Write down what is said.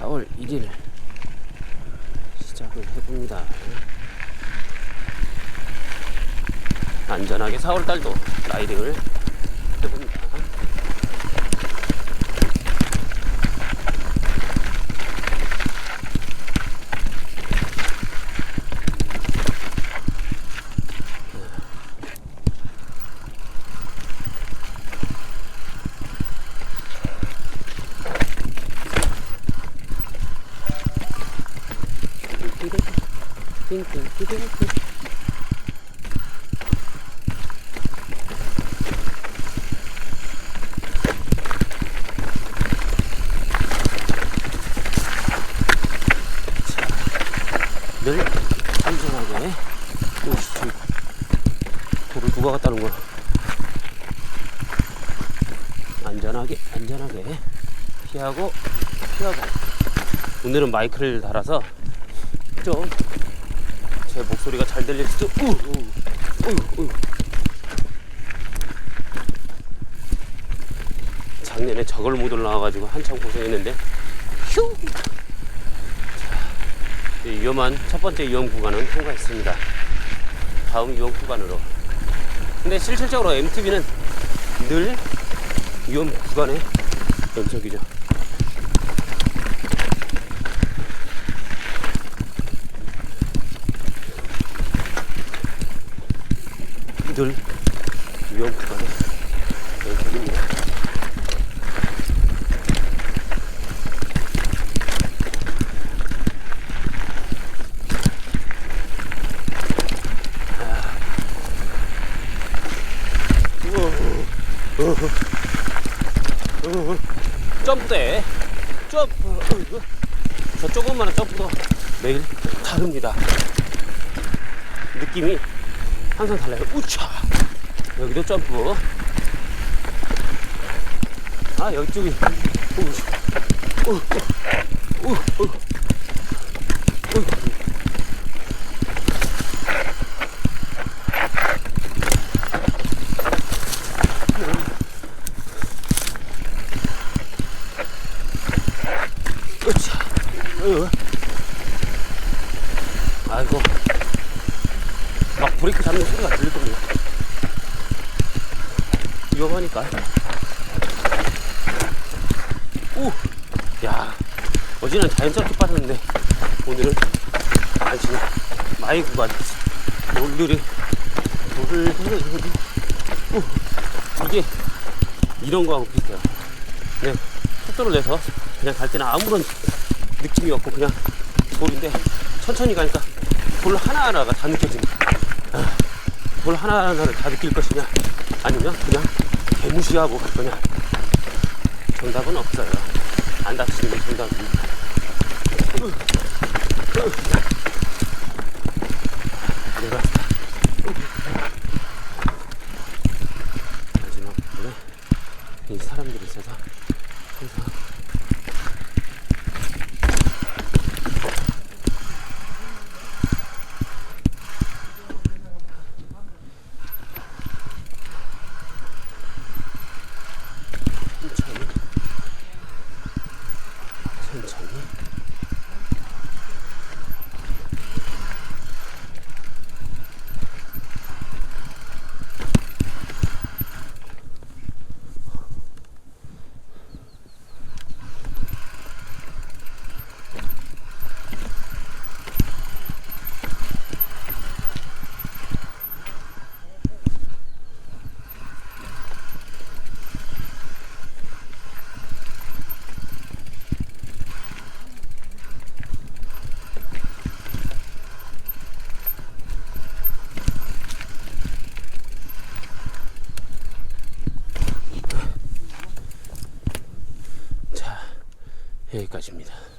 4월 1일 시작을 해봅니다. 안전하게 4월 달도 라이딩을 해봅니다. 띵띵띵띵띵. 늘 안전하게 저기 돌을 누가 갖다 놓은 거야 안전하게 안전하게 피하고 피하고 오늘은 마이크를 달아서 좀. 제 목소리가 잘 들릴 수도 우, 우, 우, 우. 작년에 저걸 못 올라와가지고 한참 고생했는데. 휴. 자, 위험한 첫 번째 위험 구간은 통과했습니다. 다음 위험 구간으로. 근데 실질적으로 MTB는 늘 위험 구간의 연속이죠 늘 위험 구간의 연속입니다 점프대. 점프. 저 조금만한 점프도 매일 다릅니다. 느낌이 항상 달라요 우차 여기도 점프 아 여쪽이 우, 우, 우, 우, 우. 으차. 으. 아이고. 막 들릴 겁니다. 위험하니까. 오! 야. 어제는 자연스럽게 빠졌는데, 오늘은 안심해. 마이 구간. 돌을, 돌을, 돌을. 오! 이게, 이런 거하고 비슷해요. 네. 속도를 내서 그냥 갈 때는 아무런 느낌이 없고 그냥 돌인데 천천히 가니까 돌 하나하나가 다 느껴집니다. 아, 돌 하나하나를 다 느낄 것이냐 아니면 그냥 개무시하고 갈 거냐 정답은 없어요. 안 다치는 게 정답입니다. 내가 마지막 부분에 이 사람들이 있어서 항상 천천히 천천히 자 여기까지입니다.